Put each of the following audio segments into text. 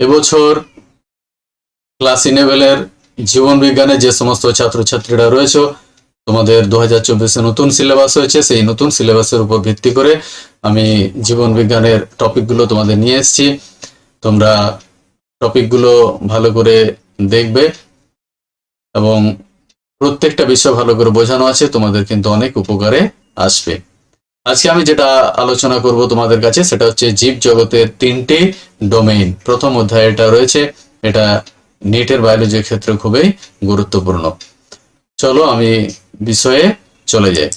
এবছর ক্লাস ইলেভেনের জীবন বিজ্ঞানে যে সমস্ত ছাত্রছাত্রীরা রয়েছে, তোমাদের দু হাজার চব্বিশে নতুন সিলেবাস হয়েছে, সেই নতুন সিলেবাসের উপর ভিত্তি করে আমি জীবন বিজ্ঞানের টপিকগুলো তোমাদের নিয়ে এসেছি। তোমরা টপিকগুলো ভালো করে দেখবে এবং প্রত্যেকটা বিষয় ভালো করে বোঝানো আছে, তোমাদের কিন্তু অনেক উপকারে আসবে। আজকে আমি যেটা আলোচনা করব তোমাদের কাছে, সেটা হচ্ছে জীব জগতের তিনটি ডোমেইন প্রথম অধ্যায় এটা রয়েছে, এটা নেটের বায়োলজির ক্ষেত্রে খুবই গুরুত্বপূর্ণ। চলো আমি বিষয়ে চলে যাই।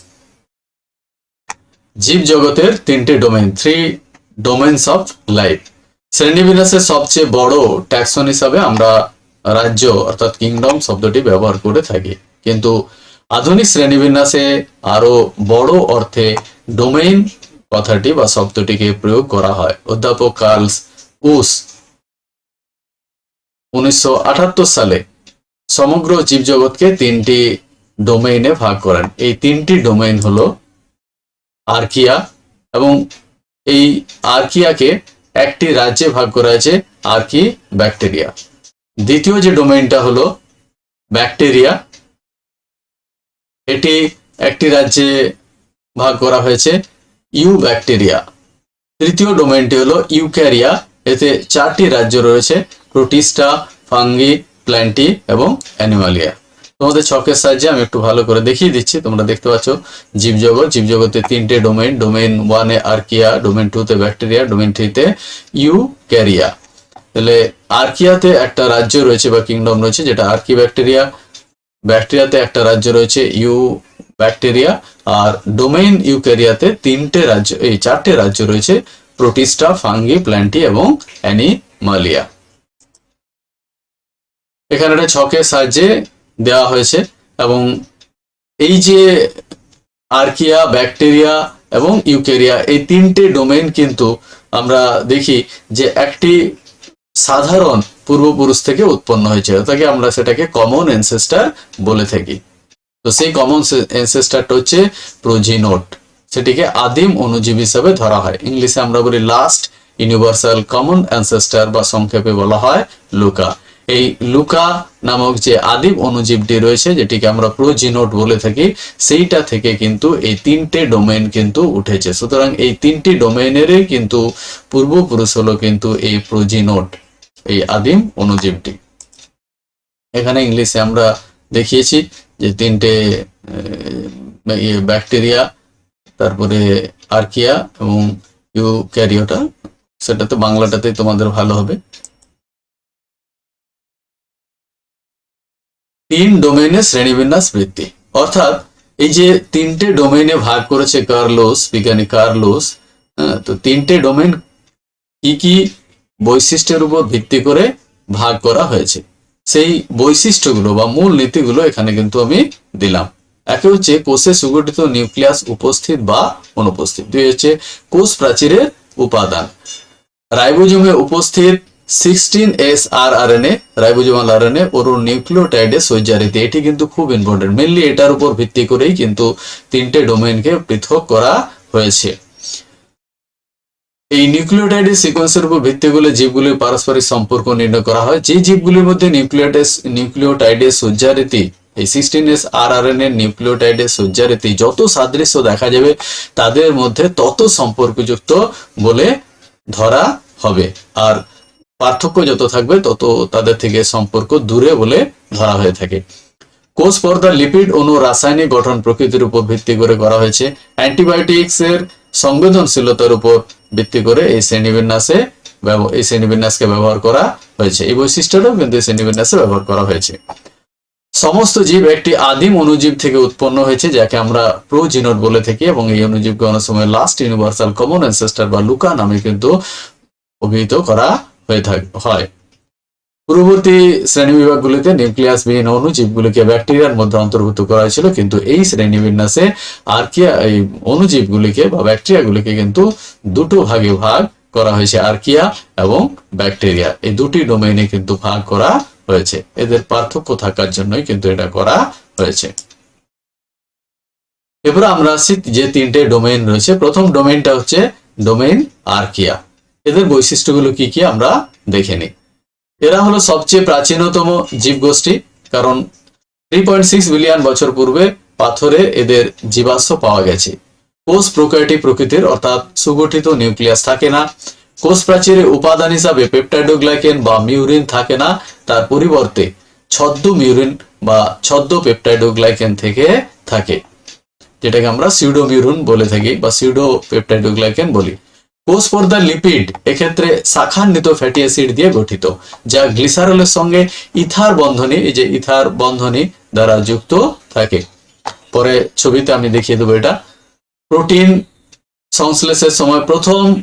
জীব জগতের তিনটে domain three domains of life শ্রেণীবিন্যাসের সবচেয়ে বড় ট্যাক্সন হিসাবে আমরা রাজ্য, অর্থাৎ কিংডম শব্দটি ব্যবহার করে থাকি। কিন্তু আধুনিক শ্রেণীবিন্যাসে আরও বড় অর্থে ডোমেইন কথাটি বা শব্দটিকে প্রয়োগ করা হয়। অধ্যাপক কার্লস উস উনিশশো আটাত্তর সালে সমগ্র জীবজগৎকে তিনটি ডোমেইনে ভাগ করেন। এই তিনটি ডোমেইন হলো আর্কিয়া এবং এই আর্কিয়াকে একটি রাজ্যে ভাগ করা হয়েছে আর্কি ব্যাকটেরিয়া দ্বিতীয় যে ডোমেইনটা হলো ব্যাকটেরিয়া, এটি একটি রাজ্যে ভাগ করা হয়েছে ইউ ব্যাকটেরিয়া। তৃতীয় ডোমেইনটি হলো ইউক্যারিয়া। এতে চারটি রাজ্য রয়েছে, প্রোটিস্টা, ফাঙ্গি, প্ল্যান্টি এবং অ্যানিমালিয়া। তোমাদের ছকের সাহায্যে আমি একটু ভালো করে দেখিয়ে দিচ্ছি। তোমরা দেখতে পাচ্ছ জীবজগৎ। জীবজগতে তিনটে ডোমেইন ডোমেইন ওয়ানে আর্কিয়া ডোমেইন টুতে ব্যাকটেরিয়া ডোমেইন থ্রিতে ইউ ক্যারিয়া তাহলে আর্কিয়াতে একটা রাজ্য রয়েছে বা কিংডম রয়েছে যেটা আর্কি ব্যাকটেরিয়া ব্যাকটেরিয়াতে একটা রাজ্য রয়েছে ইউ ব্যাকটেরিয়া আর ডোমেইন ইউক্যারিয়াতে তিনটে রাজ্য, এই চারটে রাজ্য রয়েছে, প্রোটিস্টা, ফাঙ্গি, প্ল্যান্টি এবং অ্যানিমালিয়া। এখানে একটা ছকের সাহায্যে দেওয়া হয়েছে এবং এই যে আর্কিয়া, ব্যাকটেরিয়া এবং ইউকেরিয়া এই তিনটে ডোমেইন কিন্তু আমরা দেখি যে একটি সাধারণ পূর্বপুরুষ থেকে উৎপন্ন হয়েছে তাকে আমরা সেটাকে কমন এনসেস্টার বলে থাকি। তো সেই কমন এনসেস্টারটা হচ্ছে প্রোজিনোট সেটিকে আদিম অনুজীব হিসেবে ধরা হয়। ইংলিশে আমরা বলি লাস্ট ইউনিভার্সাল কমন অ্যানসেস্টার বা সংক্ষেপে বলা হয় লুকা। এই লুকা নামক যে আদিম অনুজীবটি রয়েছে, যেটিকে আমরা প্রোজিনোট বলে থাকি, সেইটা থেকে কিন্তু এই তিনটে ডোমেইন কিন্তু উঠেছে। সুতরাং এই তিনটি ডোমেইনেরই কিন্তু পূর্বপুরুষ হলো কিন্তু এই প্রোজিনোট এই আদিম অনুজীবটি। এখানে ইংলিশে আমরা দেখিয়েছি যে তিনটে ব্যাকটেরিয়া, তারপরে আর্কিয়া এবং ইউ ইউক্যারিওটা সেটাতে বাংলাটাতে তোমাদের ভালো হবে। তিন ডোমেইনে শ্রেণীবিন্যাস বৃত্তি অর্থাৎ এই যে তিনটে ডোমেইনে ভাগ করেছে কার্লোস, বিজ্ঞানী কার্লোস তো তিনটে ডোমেইন কি কি বৈশিষ্ট্যের উপর ভিত্তি করে ভাগ করা হয়েছে? সেই বৈশিষ্ট্যগুলো বা মূল নীতিগুলো এখানে কিন্তু আমি দিলাম। একে হচ্ছে কোষে সুগঠিত নিউক্লিয়াস উপস্থিত বা অনুপস্থিত। দুই হচ্ছে কোষ প্রাচীরের উপাদান। রাইবোজোমে উপস্থিত sixteen S R R N A, ribosomal R N A ওর নিউক্লিওটাইডে সজ্জারিতে। এটি কিন্তু খুব ইম্পর্টেন্ট মেনলি এটার উপর ভিত্তি করেই কিন্তু তিনটে ডোমেইনকে পৃথক করা হয়েছে। এই নিউক্লিওটাইডের সিকোয়েন্সের উপর ভিত্তি করে জীবগুলির পারস্পরিক সম্পর্ক নির্ণয় করা হয়। যে জীবগুলির মধ্যে নিউক্লিওটাইড নিউক্লিওটাইডের সজ্জারীতি এই sixteen S R R N এর নিউক্লিওটাইডের সজ্জারীতি যত সাদৃশ্য দেখা যাবে, তাদের মধ্যে তত সম্পর্কযুক্ত বলে ধরা হবে। আর পার্থক্য যত থাকবে, তত তাদের থেকে সম্পর্ক দূরে বলে ধরা হয়ে থাকে। কোষ পর্দার লিপিড অণু রাসায়নিক গঠন প্রকৃতির উপর ভিত্তি করে করা হয়েছে। অ্যান্টিবায়োটিক্স এর সংবেদনশীলতার উপর ভিত্তি করে এই শ্রেণীবিন্যাসে এই শ্রেণীবিন্যাসকে ব্যবহার করা হয়েছে। এই বৈশিষ্ট্যটাও কিন্তু এই শ্রেণীবিন্যাসে ব্যবহার করা হয়েছে। সমস্ত জীব একটি আদিম অনুজীব থেকে উৎপন্ন হয়েছে, যাকে আমরা প্রোজিনোট বলে থাকি এবং এই অনুজীবকে অনেক সময় লাস্ট ইউনিভার্সাল কমন অ্যানসেস্টার বা লুকা নামে কিন্তু অভিহিত করা হয়ে থাকে হয়। পূর্ববর্তী শ্রেণি বিভাগগুলিতে শ্রেণীবিভাগগুলিতে নিউক্লিয়াসবিহীন অণুজীবগুলিকে ব্যাকটেরিয়ার মধ্যে অন্তর্ভুক্ত করা হয়েছিল, কিন্তু এই শ্রেণীবিন্যাসে আর্কিয়া, এই অণুজীবগুলিকে বা ব্যাকটেরিয়াগুলিকে কিন্তু দুটো ভাগে ভাগ করা হয়েছে, আর্কিয়া এবং ব্যাকটেরিয়া। এই দুটি ডোমেইনে কিন্তু ভাগ করা হয়েছে। এদের পার্থক্য থাকার জন্যই কিন্তু এটা করা হয়েছে। এবার আমরা আসছি যে তিনটে ডোমেইন রয়েছে। প্রথম ডোমেইনটা হচ্ছে ডোমেইন আর্কিয়া। এদের বৈশিষ্ট্যগুলো কি কি আমরা দেখে নিই। এরা হলো সবচেয়ে প্রাচীনতম জীবগোষ্ঠী, কারণ থ্রি পয়েন্ট সিক্স বিলিয়ন বছর পূর্বে পাথরে এদের জীবাশ্ম পাওয়া গেছে। কোষ প্রোকারিওটিক প্রকৃতির, অর্থাৎ সুগঠিত নিউক্লিয়াস থাকে না। কোষ প্রাচীরে উপাদান হিসাবে পেপটাইডোগ্লাইকেন বা মিউরিন থাকে না। তার পরিবর্তে ছদ্ম মিউরিন বা ছদ্ম পেপটাইডোগ্লাইকেন থেকে থাকে, যেটাকে আমরা সিউডো মিউরিন বলে থাকি বা সিউডো পেপটাইডোগ্লাইকেন বলি। কোষ পর্দার লিপিড এক্ষেত্রে শাখান্বিত ফ্যাটি অ্যাসিড দিয়ে গঠিত, যা গ্লিসারলের সঙ্গে ইথার বন্ধনী, এই যে ইথার বন্ধনী দ্বারা যুক্ত থাকে। পরে ছবিতে আমি দেখিয়ে দেবো এটা। প্রোটিন সংশ্লেষের সময় প্রথম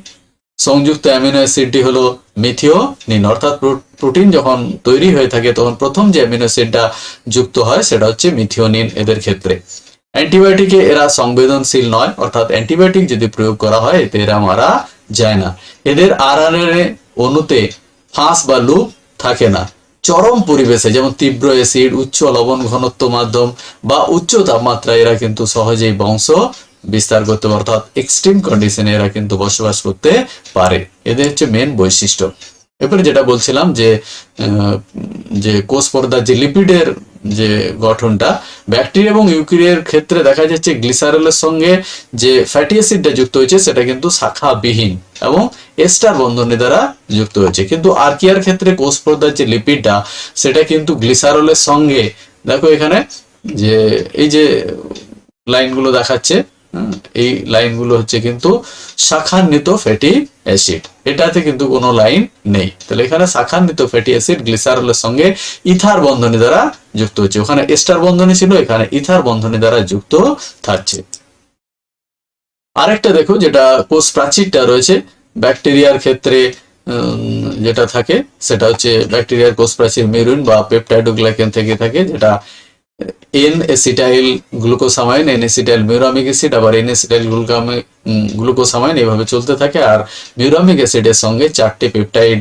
সংযুক্ত অ্যামিনো অ্যাসিডটি হলো মিথিওনিন, অর্থাৎ প্রো- প্রোটিন যখন তৈরি হয়ে থাকে, তখন প্রথম যে অ্যামিনো অ্যাসিডটা যুক্ত হয়, সেটা হচ্ছে মিথিওনিন এদের ক্ষেত্রে। অ্যান্টিবায়োটিকে এরা সংবেদনশীল নয়, অর্থাৎ অ্যান্টিবায়োটিক যদি প্রয়োগ করা হয়, এতে এরা মারা যায় না। এদের আরআরএনএ অণুতে ফাঁস বা লুপ থাকে না। চরম পরিবেশে যেমন তীব্র অ্যাসিড, উচ্চ লবণ ঘনত্ব মাধ্যম বা উচ্চ তাপমাত্রায় এরা কিন্তু সহজেই বংশ বিস্তার করতে পারে। অর্থাৎ এক্সট্রিম কন্ডিশনে এরা কিন্তু বসবাস করতে পারে। এদের হচ্ছে মেন বৈশিষ্ট্য। এরপরে যেটা বলছিলাম যে যে কোষ পর্দার যে লিপিডের যে গঠনটা, ব্যাকটেরিয়া এবং ইউক্রিয়ার ক্ষেত্রে দেখা যাচ্ছে গ্লিসারলের সঙ্গে যে ফ্যাটি অ্যাসিডটা যুক্ত হয়েছে, সেটা কিন্তু শাখাবিহীন এবং এস্টার বন্ধনী দ্বারা যুক্ত হয়েছে। কিন্তু আর্কিয়ার ক্ষেত্রে কোষ পর্দার যে লিপিডটা, সেটা কিন্তু গ্লিসারলের সঙ্গে, দেখো এখানে যে, এই যে লাইনগুলো দেখাচ্ছে এই লাইনগুলো হচ্ছে কিন্তু শাখান্বিত ফ্যাটি অ্যাসিড। এটাতে কিন্তু কোনো লাইন নেই। তাহলে এখানে শাখান্বিত ফ্যাটি অ্যাসিড গ্লিসারলের সঙ্গে ইথার বন্ধনী দ্বারা যুক্ত হচ্ছে। ওখানে এস্টার বন্ধনী ছিল, এখানে ইথার বন্ধনী দ্বারা যুক্ত থাকছে। আরেকটা দেখো, যেটা কোষ প্রাচীরটা রয়েছে, ব্যাকটেরিয়ার ক্ষেত্রে যেটা থাকে, সেটা হচ্ছে ব্যাকটেরিয়ার কোষ প্রাচীর মেরুন বা পেপটাইডোগ্লাইকেন থেকে থাকে, যেটা N acetyl glucosamine N acetyl muramic acid আবার এন এসিটাইল গ্লুকোসামাইন এইভাবে চলতে থাকে। আর মিউরামিক অ্যাসিডের সঙ্গে চারটি পেপটাইড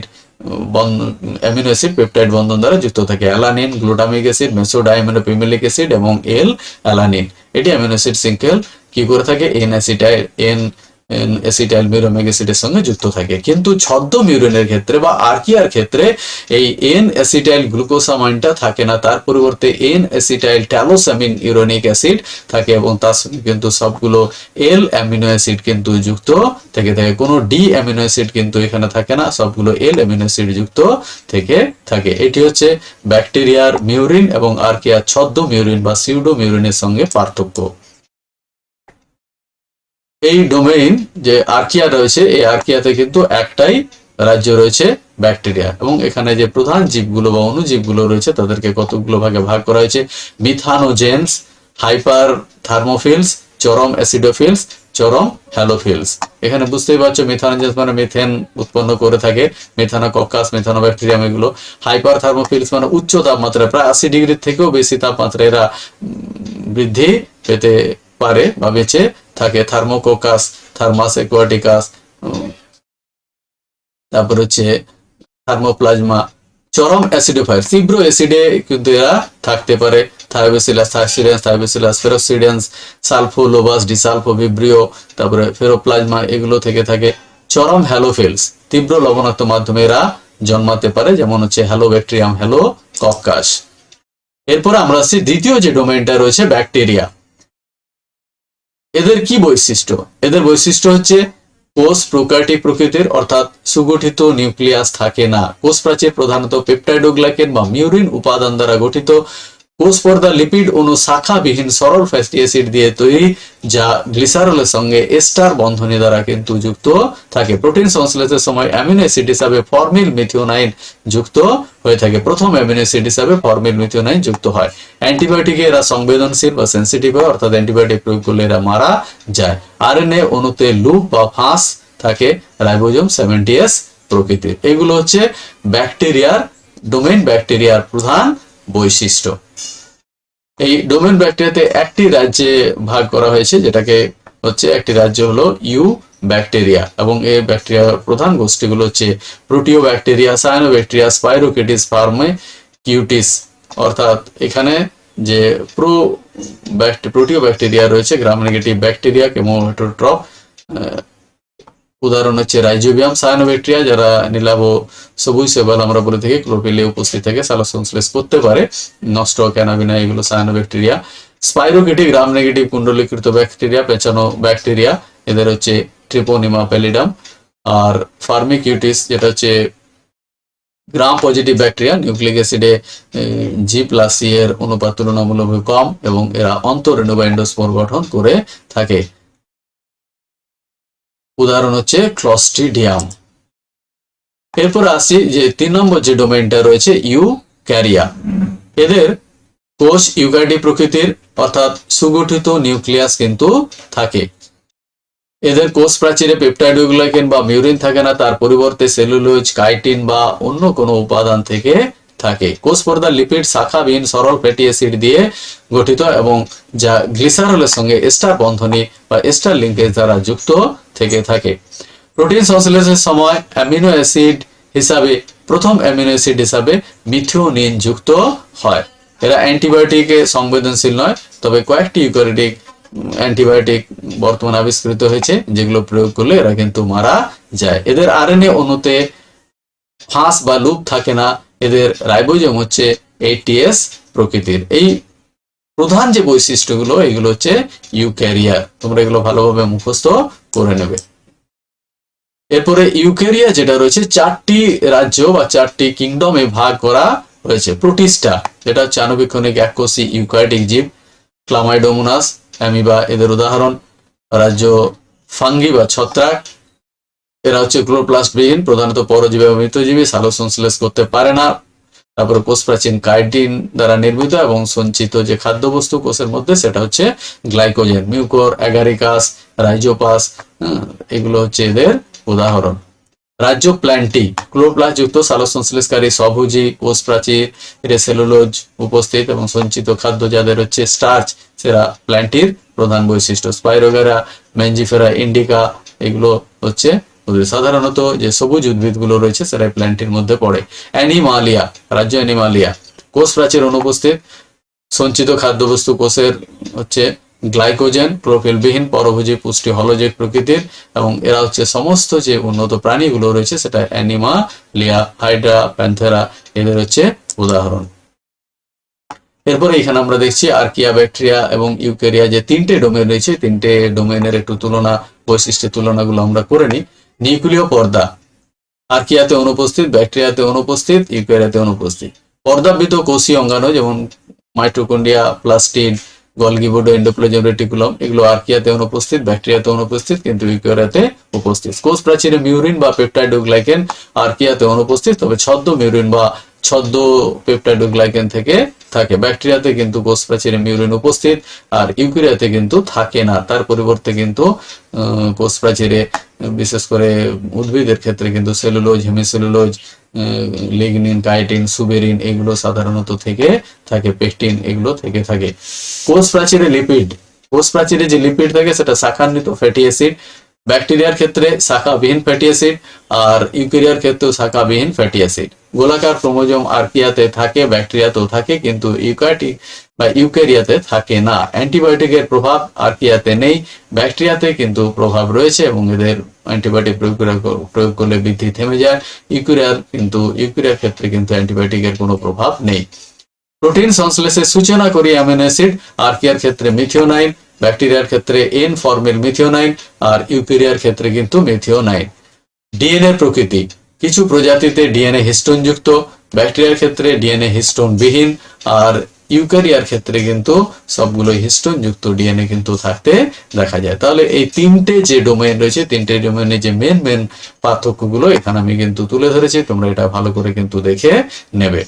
অ্যামিনো অ্যাসিড পেপটাইড বন্ধন দ্বারা যুক্ত থাকে। Alanine glutamic acid mesodiaminopimelic acid এবং এল অ্যালানিন এটি অ্যামিনো অ্যাসিড সিঙ্কেল কি করে থাকে? N acetyl N acetyl muramic অ্যাসিডের সঙ্গে যুক্ত থাকে। কিন্তু ছদ্ম মিউরিনের ক্ষেত্রে বা আর্কিয়ার ক্ষেত্রে এই এন অ্যাসিটাইল গ্লুকোসামাইনটা থাকে না। তার পরিবর্তে N acetyl talosamine uronic acid থাকে এবং তার সঙ্গে কিন্তু সবগুলো এল অ্যামিনো অ্যাসিড কিন্তু যুক্ত থেকে থাকে। কোনো ডি অ্যামিনো অ্যাসিড কিন্তু এখানে থাকে না, সবগুলো এল অ্যামিনো অ্যাসিড যুক্ত থেকে থাকে। এটি হচ্ছে ব্যাকটেরিয়ার মিউরিন এবং আর্কিয়ার ছদ্ম মিউরিন বা সিউডো মিউরিনের সঙ্গে পার্থক্য। এই ডোমেইন যে আর্কিয়া রয়েছে, এই আর্কিয়াতে কিন্তু একটাই রাজ্য রয়েছে ব্যাকটেরিয়া এবং এখানে যে প্রধান জীবগুলো বা অণুজীবগুলো রয়েছে, তাদেরকে কতগুলো ভাগে ভাগ করা হয়েছে? মিথানোজেন্স হাইপার থার্মোফিলস চরম অ্যাসিডোফিলস চরম হ্যালোফিলস এখানে বুঝতেই পারছ মিথানোজেন্স মানে মিথেন উৎপন্ন করে থাকে। মিথানো কক্কাস মিথানো ব্যাকটেরিয়াম এগুলো। হাইপার থার্মোফিলস মানে উচ্চ তাপমাত্রায়, প্রায় আশি ডিগ্রির থেকেও বেশি তাপমাত্রা এরা বৃদ্ধি পেতে পারে বা বেঁচে থাকে থার্মোকোকাস থার্মাস একুয়াটিকাস তারপর হচ্ছে থার্মোপ্লাজমা, চরম অ্যাসিডোফায়ার, তীব্র অ্যাসিডে কিন্তু এরা থাকতে পারে। থাইবেসিলাস থাইসিডিয়ান্স থাইবেসিলাস ফেরোসিডিয়ান্স সালফোলোবাস ডিসালফো ভিব্রিও তারপরে ফেরোপ্লাজমা এগুলো থেকে থাকে। চরম হ্যালোফিলস, তীব্র লবণাক্ত মাধ্যমে এরা জন্মাতে পারে, যেমন হচ্ছে হ্যালো ব্যাকটেরিয়াম হ্যালো কক্কাস এরপর আমরা আসছি দ্বিতীয় যে ডোমেইনটা রয়েছে ব্যাকটেরিয়া এদের কি বৈশিষ্ট্য? এদের বৈশিষ্ট্য হচ্ছে কোষ প্রোকার্টিক প্রকৃতির, অর্থাৎ সুগঠিত নিউক্লিয়াস থাকে না। কোষ প্রাচীর প্রধানত পেপটাইডোগ্লাইকেন বা মিউরিন উপাদান দ্বারা গঠিত। কোষ পর্দা লিপিড অণু শাখাবিহীন সরল ফ্যাটি অ্যাসিড দিয়ে তৈরি, যা গ্লিসারলের সঙ্গে এস্টার বন্ধনী দ্বারা কিন্তু যুক্ত থাকে। প্রোটিন সংশ্লেষের সময় অ্যামিনো অ্যাসিড হিসাবে ফর্মিল মিথিওনাইন যুক্ত হয়ে থাকে। প্রথম অ্যামিনো অ্যাসিড হিসাবে ফর্মিল মিথিওনাইন যুক্ত হয়। অ্যান্টিবায়োটিকে এরা সংবেদনশীল বা সেন্সিটিভ হয়, অর্থাৎ অ্যান্টিবায়োটিক প্রয়োগ করলে এরা মারা যায়। আরএনএ অণুতে লুপ বা ফাঁস থাকে, রাইবোজোম সেভেন্টি এস প্রকৃতির। এগুলো হচ্ছে ব্যাকটেরিয়ার ডোমেন ব্যাকটেরিয়ার প্রধান বৈশিষ্ট্য। এই ডোমেন ব্যাকটেরিয়াতে একটি রাজ্যে ভাগ করা হয়েছে, যেটাকে হচ্ছে একটি রাজ্য হলো ইউ ব্যাকটেরিয়া। এবং এই ব্যাকটেরিয়ার প্রধান গোষ্ঠীগুলো হচ্ছে প্রোটিও ব্যাকটেরিয়া সায়ানো ব্যাকটেরিয়া স্পাইরোকেটিস ফার্মে কিউটিস। অর্থাৎ এখানে যে প্রো প্রোটিও ব্যাকটেরিয়া রয়েছে গ্রাম নেগেটিভ ব্যাকটেরিয়া কেমোটোট্রপ উদাহরণ হচ্ছে রাইজোবিয়াম, সায়ানোব্যাকটেরিয়া, যারা নীলাভ সবুজ সেবাল আমরা বলে থাকি ক্লোপিলে উপস্থিত থাকে সালোসংশ্লেষ করতে পারে নষ্ট ক্যানাবিনা এগুলো সায়ানোব্যাকটেরিয়া। স্পাইরোকিটিক গ্রাম নেগেটিভ কুণ্ডলীকৃত ব্যাকটেরিয়া, পেঁচানো ব্যাকটেরিয়া, এদের হচ্ছে ট্রিপোনিমা প্যালিডাম আর ফার্মিকিউটিস যেটা হচ্ছে গ্রাম পজিটিভ ব্যাকটেরিয়া নিউক্লিক অ্যাসিডে জি প্লাস সি এর অনুপাত তুলনামূলকভাবে কম, এবং এরা অন্তরেণু বা গঠন করে থাকে। উদাহরণ হচ্ছে ক্লস্ট্রিডিয়াম এরপর আসি যে তিন নম্বর যে ডোমেইনটা রয়েছে ইউ ক্যারিয়া এদের কোষ ইউক্যারিওটিক প্রকৃতির অর্থাৎ সুগঠিত নিউক্লিয়াস কিন্তু থাকে। এদের কোষ প্রাচীরে পেপটাইডোগ্লাইকেন বা মিউরিন থাকে না, তার পরিবর্তে সেলুলোজ, কাইটিন বা অন্য কোনো উপাদান থেকে থাকে। কোষ লিপিড শাখাবিহীন সরল ফ্যাটি অ্যাসিড দিয়ে গঠিত এবং যা গ্লিসারলের সঙ্গে এস্টার বন্ধনী বা এস্টার লিঙ্কেজ দ্বারা যুক্ত থেকে থাকে। প্রোটিন সংশ্লেষের সময় অ্যামিনো অ্যাসিড হিসাবে প্রথম অ্যামিনো অ্যাসিড হিসাবে মিথিওনিন যুক্ত হয়। এরা অ্যান্টিবায়োটিকে সংবেদনশীল নয়, তবে কয়েকটি ইউক্যারিটিক অ্যান্টিবায়োটিক বর্তমানে আবিষ্কৃত হয়েছে, যেগুলো প্রয়োগ করলে এরা কিন্তু মারা যায়। এদের আরএনএ অণুতে ফাঁস বা লুপ থাকে না এদের রাইবোজোম হচ্ছে এইটিএস প্রকৃতির। এই প্রধান যে বৈশিষ্ট্যগুলো, এগুলো হচ্ছে ইউক্যারিয়া। তোমরা এগুলো ভালোভাবে মুখস্থ করে নেবে। এরপরে ইউক্যারিয়া যেটা রয়েছে, চারটি রাজ্য বা চারটি কিংডমে ভাগ করা হয়েছে। প্রোটিস্টা, যেটা হচ্ছে আণুবীক্ষণিক এককোষী ইউক্যারিটিক জীব। ক্লামাইডোমোনাস, অ্যামিবা, এদের উদাহরণ। রাজ্য ফাঙ্গি বা ছত্রাক। এরা হচ্ছে ক্লোরোপ্লাস্টবিহীন, প্রধানত পরজীবী এবং মৃতজীবী সালো সংশ্লেষ করতে পারে না। তারপরে কোষ প্রাচীন কাইটিন দ্বারা নির্মিত এবং সঞ্চিত যে খাদ্যবস্তু কোষের মধ্যে, সেটা হচ্ছে গ্লাইকোজেন, মিউকোর, অ্যাগারিকাস, রাইজোপাস এগুলো হচ্ছে এদের উদাহরণ। রাজ্য প্ল্যান্টি ক্লোরোপ্লাস্ট যুক্ত সালো সংশ্লেষকারী সবুজি কোষ প্রাচীর সেলুলোজ উপস্থিত এবং সঞ্চিত খাদ্য যাদের হচ্ছে স্টার্চ, সেরা প্ল্যান্টির প্রধান বৈশিষ্ট্য। স্পাইরোগেরা, ম্যাঞ্জিফেরা, ইন্ডিকা, এগুলো হচ্ছে সাধারণত যে সবুজ উদ্ভিদগুলো রয়েছে, সেটা প্ল্যান্টের মধ্যে পড়ে। অ্যানিমালিয়া রাজ্য অ্যানিমালিয়া কোষ প্রাচীর অনুপস্থিত। সঞ্চিত খাদ্যবস্তু কোষের হচ্ছে গ্লাইকোজেন ক্লোরোফিলবিহীন পরভোজী পুষ্টি হলজিক প্রকৃতির এবং এরা হচ্ছে সমস্ত যে উন্নত প্রাণীগুলো রয়েছে, সেটা অ্যানিমালিয়া হাইড্রা প্যান্থেরা এদের হচ্ছে উদাহরণ। এরপরে এখানে আমরা দেখছি আর্কিয়া ব্যাকটেরিয়া এবং ইউকেরিয়া যে তিনটে ডোমেন রয়েছে, তিনটে ডোমেনের একটু তুলনা, বৈশিষ্ট্যের তুলনাগুলো আমরা করে নিই। নিউক্লিয় পর্দা। আর্কিয়াতে অনুপস্থিত, ব্যাকটেরিয়াতে অনুপস্থিত ইউকেরিয়াতে অনুপস্থিত। পর্দাবৃত কোষীয় অঙ্গাণু যেমন mitochondria plastid, Golgi body endoplasm reticulum, এগুলো আর্কিয়াতে অনুপস্থিত, ব্যাকটেরিয়াতে অনুপস্থিত, কিন্তু ইউকেরিয়াতে উপস্থিত। কোষ প্রাচীরে মিউরিন বা পেপটাইডোগ্লাইকেন আর্কিয়াতে অনুপস্থিত, তবে ছদ্ম মিউরিন বা ছদ্ম পেপটাইডোগ্লাইকেন থেকে থাকে। ব্যাকটেরিয়াতে কিন্তু কোষ প্রাচীরে মিউরিন উপস্থিত, আর ইউকেরিয়াতে কিন্তু থাকে না। তার পরিবর্তে কিন্তু কোষ প্রাচীরে বিশেষ করে উদ্ভিদের ক্ষেত্রে কিন্তু cellulose hemicellulose lignin chitin suberin এগুলো সাধারণত থেকে থাকে পেকটিন এগুলো থেকে থাকে। কোষ প্রাচীরে লিপিড কোষ প্রাচীরে যে লিপিড থাকে, সেটা শাখান্বিত ফ্যাটি অ্যাসিড ব্যাকটেরিয়ার ক্ষেত্রে শাখাবিহীন ফ্যাটি অ্যাসিড আর ইউকেরিয়ার ক্ষেত্রেও শাখাবিহীন ফ্যাটি অ্যাসিড গোলাকার ক্রোমোজোম আর্কিয়াতে থাকে, ব্যাকটেরিয়াতেও থাকে, কিন্তু ইউক্যাটি বা ইউকেরিয়াতে থাকে না। অ্যান্টিবায়োটিকের প্রভাব আর্কিয়াতে নেই, ব্যাকটেরিয়াতে কিন্তু প্রভাব রয়েছে এবং এদের অ্যান্টিবায়োটিক প্রয়োগ প্রয়োগ করলে বৃদ্ধি থেমে যায়। ইউকেরিয়ার কিন্তু ইউকেরিয়ার ক্ষেত্রে কিন্তু অ্যান্টিবায়োটিকের কোনো প্রভাব নেই। প্রোটিন সংশ্লেষের সূচনা করি অ্যামিনো অ্যাসিড, আর্কিয়ার ক্ষেত্রে মিথিওনাইন ব্যাকটেরিয়ার ক্ষেত্রে এন ফর্মের মিথিওনাইন আর ইউকেরিয়ার ক্ষেত্রে কিন্তু মিথিওনাইন ডিএনএ প্রকৃতি। কিছু প্রজাতিতে ডিএনএ হিস্টোন যুক্ত ব্যাকটেরিয়ার ক্ষেত্রে ডিএনএ হিস্টোন বিহীন আর ইউক্যারিয়ার ক্ষেত্রে কিন্তু সবগুলো হিস্টোন যুক্ত ডিএনএ কিন্তু থাকতে দেখা যায়। তাহলে এই তিনটে যে ডোমেন রয়েছে, তিনটে ডোমেনের যে মেন মেন পার্থক্যগুলো, এখানে আমি কিন্তু তুলে ধরেছি, তোমরা এটা ভালো করে কিন্তু দেখে নেবে।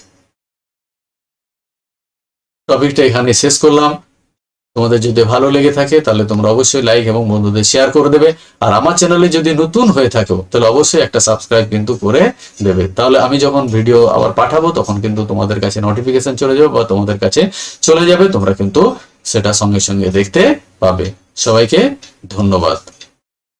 টপিকটা এখানে শেষ করলাম। তোমাদের যদি ভালো লেগে থাকে, তাহলে তোমরা অবশ্যই লাইক এবং বন্ধুদের শেয়ার করে দেবে। আর আমার চ্যানেলে যদি নতুন হয়ে থাকো, তাহলে অবশ্যই একটা সাবস্ক্রাইব কিন্তু করে দেবে। তাহলে আমি যখন ভিডিও আবার পাঠাবো, তখন কিন্তু তোমাদের কাছে নোটিফিকেশন চলে যাবে বা তোমাদের কাছে চলে যাবে, তোমরা কিন্তু সেটা সঙ্গে সঙ্গে দেখতে পাবে। সবাইকে ধন্যবাদ।